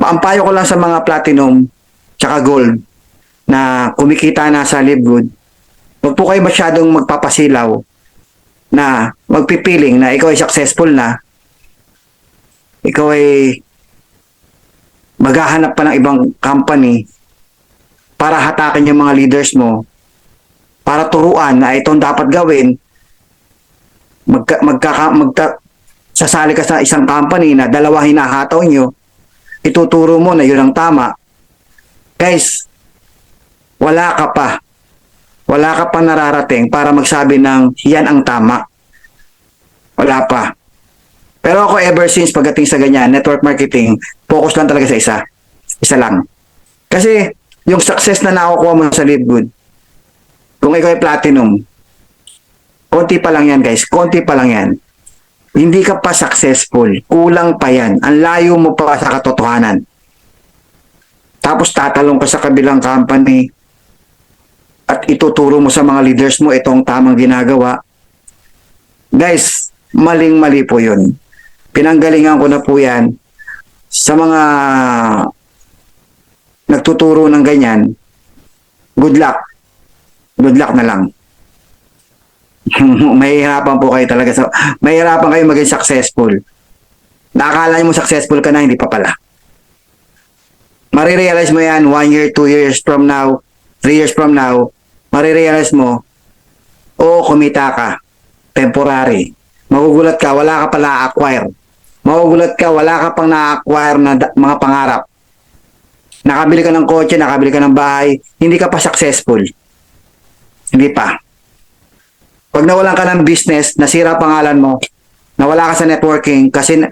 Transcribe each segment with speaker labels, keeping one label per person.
Speaker 1: ang payo ko lang sa mga platinum tsaka gold na kumikita na sa live good, huwag po kayo masyadong magpapasilaw na magpipiling na ikaw ay successful na, ikaw ay maghahanap pa ng ibang company para hatakin yung mga leaders mo, para turuan na itong dapat gawin, magka, magka, sasali ka sa isang company na dalawa hinahataw nyo, ituturo mo na yun ang tama. Guys, wala ka pa. Wala ka pa nararating para magsabi ng yan ang tama. Wala pa. Pero ako ever since pagdating sa ganyan, network marketing, focus lang talaga sa isa. Isa lang. Kasi yung success na nakukuha mo sa lead good, kung ikaw ay platinum, konti pa lang yan guys, konti pa lang yan. Hindi ka pa successful. Kulang pa yan. Ang layo mo pa sa katotohanan. Tapos tatalong ka sa kabilang company at ituturo mo sa mga leaders mo itong tamang ginagawa. Guys, maling-mali po yun. Pinanggalingan ko na po yan sa mga nagtuturo ng ganyan. Good luck. Good luck na lang. mahihirapan po kayo talaga sa mahihirapan kayo maging successful. Nakakala niyo mo successful ka na, hindi pa pala. Marirealize mo yan one year, two years from now, three years from now, marirealize mo, oo, kumita ka. Temporary. Magugulat ka, wala ka pala acquire. Magugulat ka, wala ka pang na-acquire na mga pangarap. Nakabili ka ng kotse, nakabili ka ng bahay, hindi ka pa successful. Hindi pa. Pag nawalan ka ng business, nasira pangalan mo, nawala ka sa networking kasi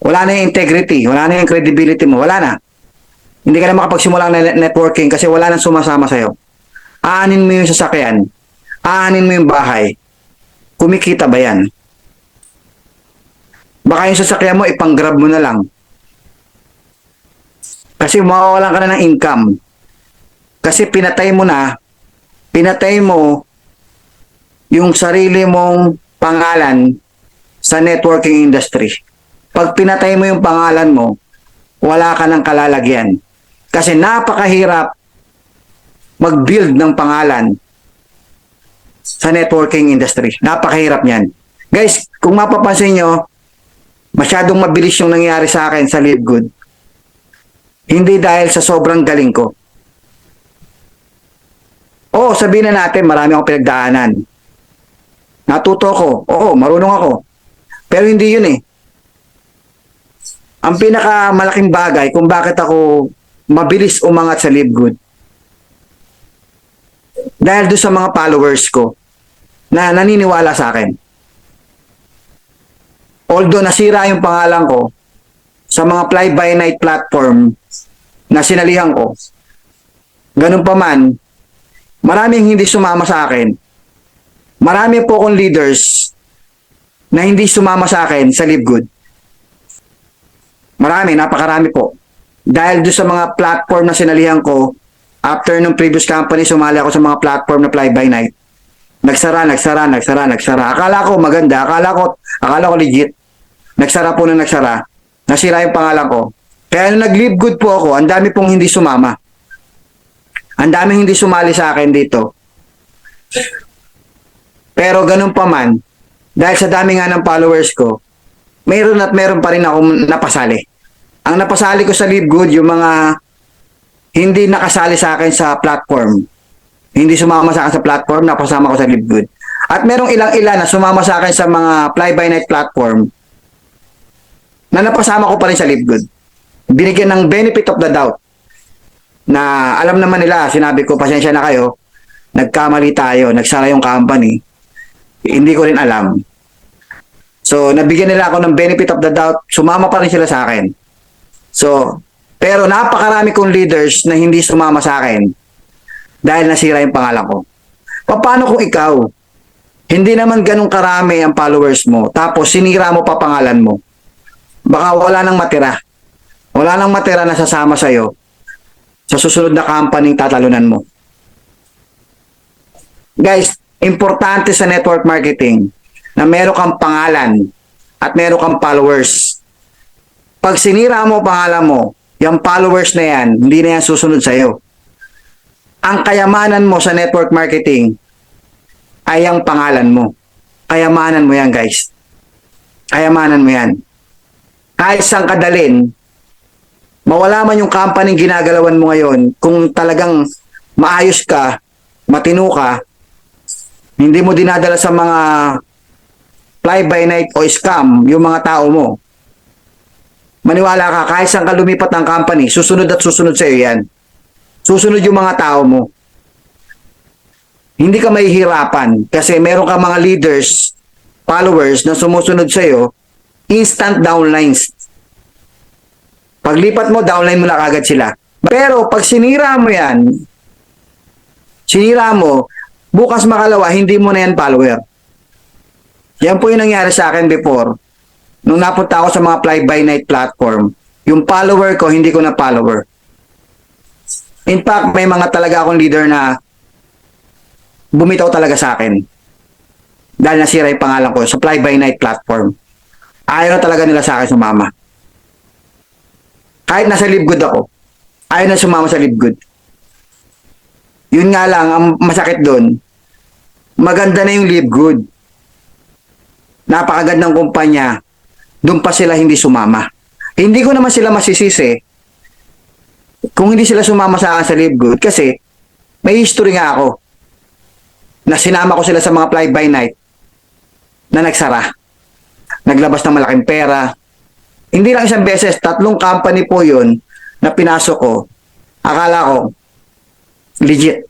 Speaker 1: wala na yung integrity, wala na yung credibility mo, wala na. Hindi ka na makapagsimula ng net- networking kasi wala nang sumasama sa'yo. Aanin mo yung sasakyan, aanin mo yung bahay, kumikita ba yan? Baka yung sasakyan mo, ipang-grab mo na lang. Kasi mawawalan ka na ng income. Kasi pinatay mo na, pinatay mo yung sarili mong pangalan sa networking industry. Pag pinatay mo yung pangalan mo, wala ka ng kalalagyan. Kasi napakahirap mag-build ng pangalan sa networking industry. Napakahirap niyan. Guys, kung mapapansin nyo, masyadong mabilis yung nangyari sa akin sa Live Good. Hindi dahil sa sobrang galing ko. Oo, sabihin na natin, marami akong pinagdaanan. Natuto ko. Oo, marunong ako. Pero hindi yun eh. Ang pinakamalaking bagay kung bakit ako mabilis umangat sa Live Good. Dahil doon sa mga followers ko na naniniwala sa akin. Although nasira yung pangalan ko sa mga fly-by-night platform na sinalihan ko, ganun pa man, maraming hindi sumama sa akin. Marami po akong leaders na hindi sumama sa akin sa Live Good. Marami, napakarami po. Dahil doon sa mga platform na sinalihan ko, after nung previous company, sumali ako sa mga platform na fly-by-night. Nagsara, nagsara, nagsara, nagsara. Akala ko maganda, akala ko, akala ko legit. Nagsara po na nagsara. Nasira yung pangalan ko. Kaya nung nag-live good po ako, ang dami pong hindi sumama. Ang daming hindi sumali sa akin dito. Pero ganun pa man, dahil sa dami nga ng followers ko, mayroon at mayroon pa rin ako napasali. Ang napasali ko sa Live Good, yung mga hindi nakasali sa akin sa platform. Hindi sumama sa akin sa platform, napasama ko sa Live Good. At merong ilang-ilan na sumama sa akin sa mga fly-by-night platform na napasama ko pa rin sa Live Good. Binigyan ng benefit of the doubt na alam naman nila, sinabi ko, pasensya na kayo, nagkamali tayo, nagsara yung company. Hindi ko rin alam. So, nabigyan nila ako ng benefit of the doubt, sumama pa rin sila sa akin. So, pero napakarami kong leaders na hindi sumama sa akin dahil nasira yung pangalan ko. Paano kung ikaw, hindi naman ganun karami ang followers mo, tapos sinira mo pa pangalan mo? Baka wala nang matira. Wala nang matira na sasama sa'yo sa susunod na company tatalunan mo. Guys, importante sa network marketing na meron kang pangalan at meron kang followers. Pag sinira mo ang pangalan mo, yung followers na yan, hindi na yan susunod sa'yo. Ang kayamanan mo sa network marketing ay ang pangalan mo. Kayamanan mo yan, guys. Kayamanan mo yan. Kahit saan kadalin, mawala man yung company ginagalawan mo ngayon, kung talagang maayos ka, matino ka, hindi mo dinadala sa mga fly by night o scam yung mga tao mo. Maniwala ka, kahit saan ka lumipat ng company, susunod at susunod sa iyo yan. Susunod yung mga tao mo. Hindi ka mahihirapan kasi meron ka mga leaders, followers na sumusunod sa iyo, instant downlines. Paglipat mo, downline mo na kagad sila. Pero pag sinira mo yan, sinira mo, bukas makalawa, hindi mo na yan follower. Yan po yung nangyari sa akin before. Nung napunta ako sa mga fly-by-night platform, yung follower ko, hindi ko na follower. In fact, may mga talaga akong leader na bumitaw talaga sa akin. Dahil nasira yung pangalan ko sa fly-by-night platform. Ayaw na talaga nila sa akin sumama. Kahit nasa Libgood ako, ayaw na sumama sa Libgood. Yun nga lang, ang masakit doon, maganda na yung Libgood. Napakagandang kumpanya, doon pa sila hindi sumama. Hindi ko naman sila masisisi kung hindi sila sumama sa akin sa Libgood kasi may history nga ako na sinama ko sila sa mga fly-by-night na nagsara. Naglabas ng malaking pera. Hindi lang isang beses, tatlong company po yun na pinasok ko. Akala ko, legit.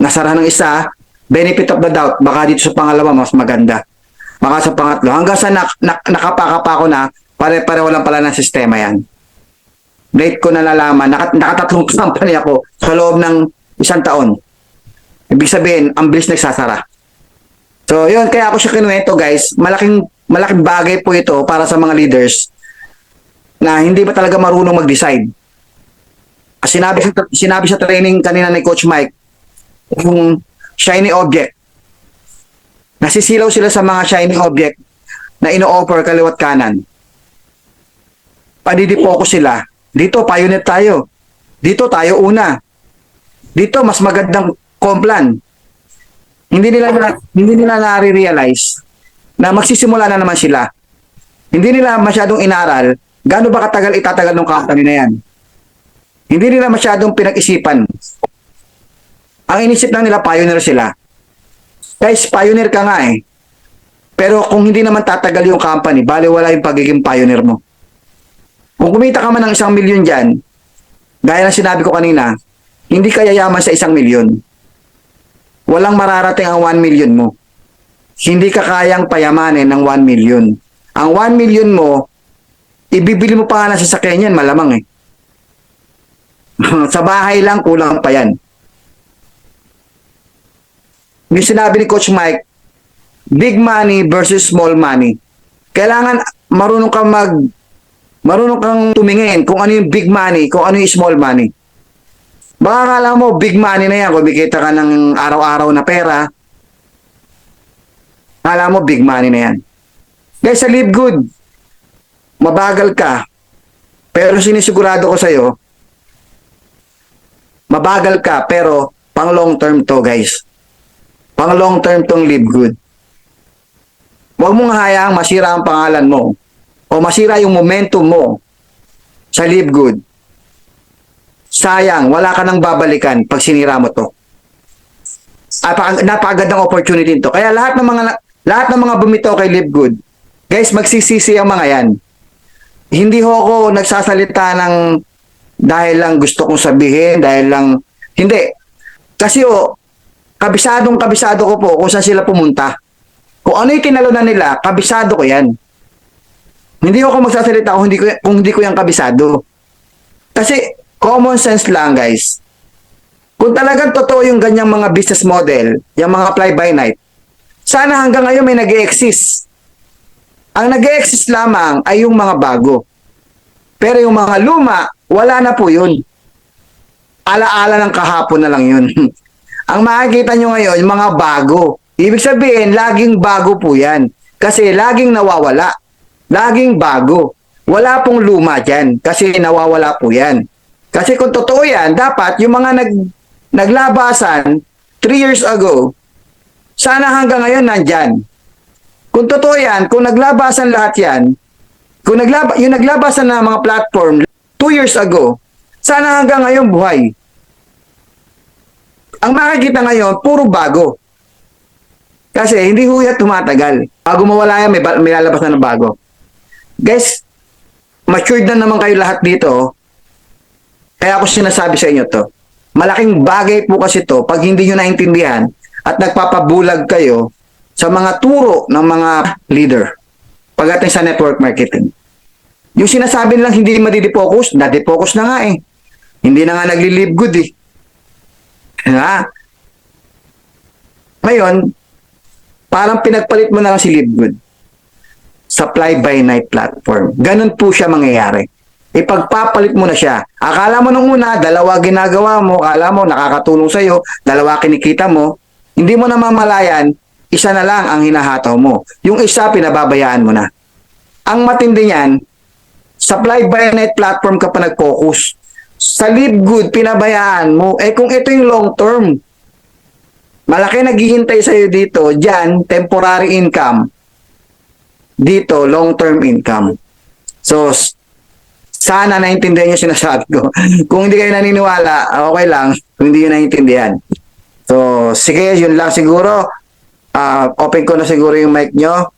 Speaker 1: Nasara ng isa, benefit of the doubt, baka dito sa pangalawa mas maganda. Baka sa pangatlo. Hanggang sa nak, nak, nakapaka ko na, pare-pareho lang pala ng sistema yan. Late ko nalalaman, nakat, nakatatlong company ako sa loob ng isang taon. Ibig sabihin, ang bilis nagsasara. So, yun, kaya ako siya kinuwento, guys. Malaking, malaking bagay po ito para sa mga leaders na hindi ba talaga marunong mag-decide. Sinabi sinabi sa training kanina ni Coach Mike, yung shiny object. Nasisilaw sila sa mga shiny object na ino-offer kaliwat kanan. Padidipokus sila. Dito, pioneer tayo. Dito, tayo una. Dito, mas magandang complan. Hindi nila na, hindi nila na-realize na magsisimula na naman sila. Hindi nila masyadong inaral gaano ba katagal itatagal ng company na yan. Hindi nila masyadong pinag-isipan. Ang inisip lang nila, pioneer sila. Guys, pioneer ka nga eh. Pero kung hindi naman tatagal yung company, bali wala yung pagiging pioneer mo. Kung kumita ka man ng isang milyon dyan, gaya ng sinabi ko kanina, hindi ka yayaman sa isang milyon. Walang mararating ang 1 million mo. Hindi ka kayang payamanin ng 1 million. Ang 1 million mo, ibibili mo pa ng sasakyan yan, malamang eh. sa bahay lang, kulang pa yan. Yung sinabi ni Coach Mike, big money versus small money. Kailangan marunong kang mag marunong kang tumingin kung ano yung big money, kung ano yung small money. Baka akala mo big money na yan, kumikita ka ng araw-araw na pera. Akala mo big money na yan. Guys, sa live good, mabagal ka. Pero sinisigurado ko sa'yo, mabagal ka, pero pang long term to, guys. Pang long term tong live good. Huwag mong hayaang masira ang pangalan mo o masira yung momentum mo sa live good. Sayang, wala ka nang babalikan pag sinira mo to. Napaka, napakagandang opportunity to. Kaya lahat ng mga lahat ng mga bumitaw kay Live Good, guys, magsisisi ang mga yan. Hindi ho ako nagsasalita ng dahil lang gusto kong sabihin, dahil lang hindi. Kasi o kabisadong kabisado ko po kung saan sila pumunta. Kung ano yung kinalunan nila, kabisado ko yan. Hindi ako magsasalita kung hindi ko, kung hindi ko yan kabisado. Kasi common sense lang guys. Kung talagang totoo yung ganyang mga business model, yung mga fly-by-night, sana hanggang ngayon may nag exist Ang nag exist lamang ay yung mga bago. Pero yung mga luma, wala na po yun. Ala-ala ng kahapon na lang yun. Ang makikita nyo ngayon, mga bago. Ibig sabihin, laging bago po yan. Kasi laging nawawala. Laging bago. wala pong luma dyan kasi nawawala po yan. Kasi kung totoo yan, dapat yung mga nag, naglabasan 3 years ago, sana hanggang ngayon nandyan. Kung totoo yan, kung naglabasan lahat yan, kung naglaba, yung naglabasan ng mga platform 2 years ago, sana hanggang ngayon buhay. Ang makikita ngayon, puro bago. Kasi hindi ho tumatagal. Bago mawala yan, may, may lalabas na ng bago. Guys, matured na naman kayo lahat dito. Kaya ako sinasabi sa inyo to. Malaking bagay po kasi to pag hindi nyo naintindihan at nagpapabulag kayo sa mga turo ng mga leader pagdating sa network marketing. Yung sinasabi nilang hindi madidifocus, nadifocus na nga eh. Hindi na nga nagli-live good eh. Ha? Ngayon, parang pinagpalit mo na lang si live good. Supply by night platform. Ganun po siya mangyayari. Ipagpapalit mo na siya. Akala mo nung una, dalawa ginagawa mo, akala mo nakakatulong sa'yo, dalawa kinikita mo, hindi mo na mamalayan, isa na lang ang hinahataw mo. Yung isa, pinababayaan mo na. Ang matindi niyan, supply by net platform ka pa nag-focus. Sa live good, pinabayaan mo. Eh kung ito yung long term, malaki naghihintay sa'yo dito, dyan, temporary income. Dito, long term income. So, sana naintindihan nyo sinasabi ko. kung hindi kayo naniniwala, okay lang. Kung hindi nyo naintindihan. So, sige, yun lang siguro. Ah, open ko na siguro yung mic nyo.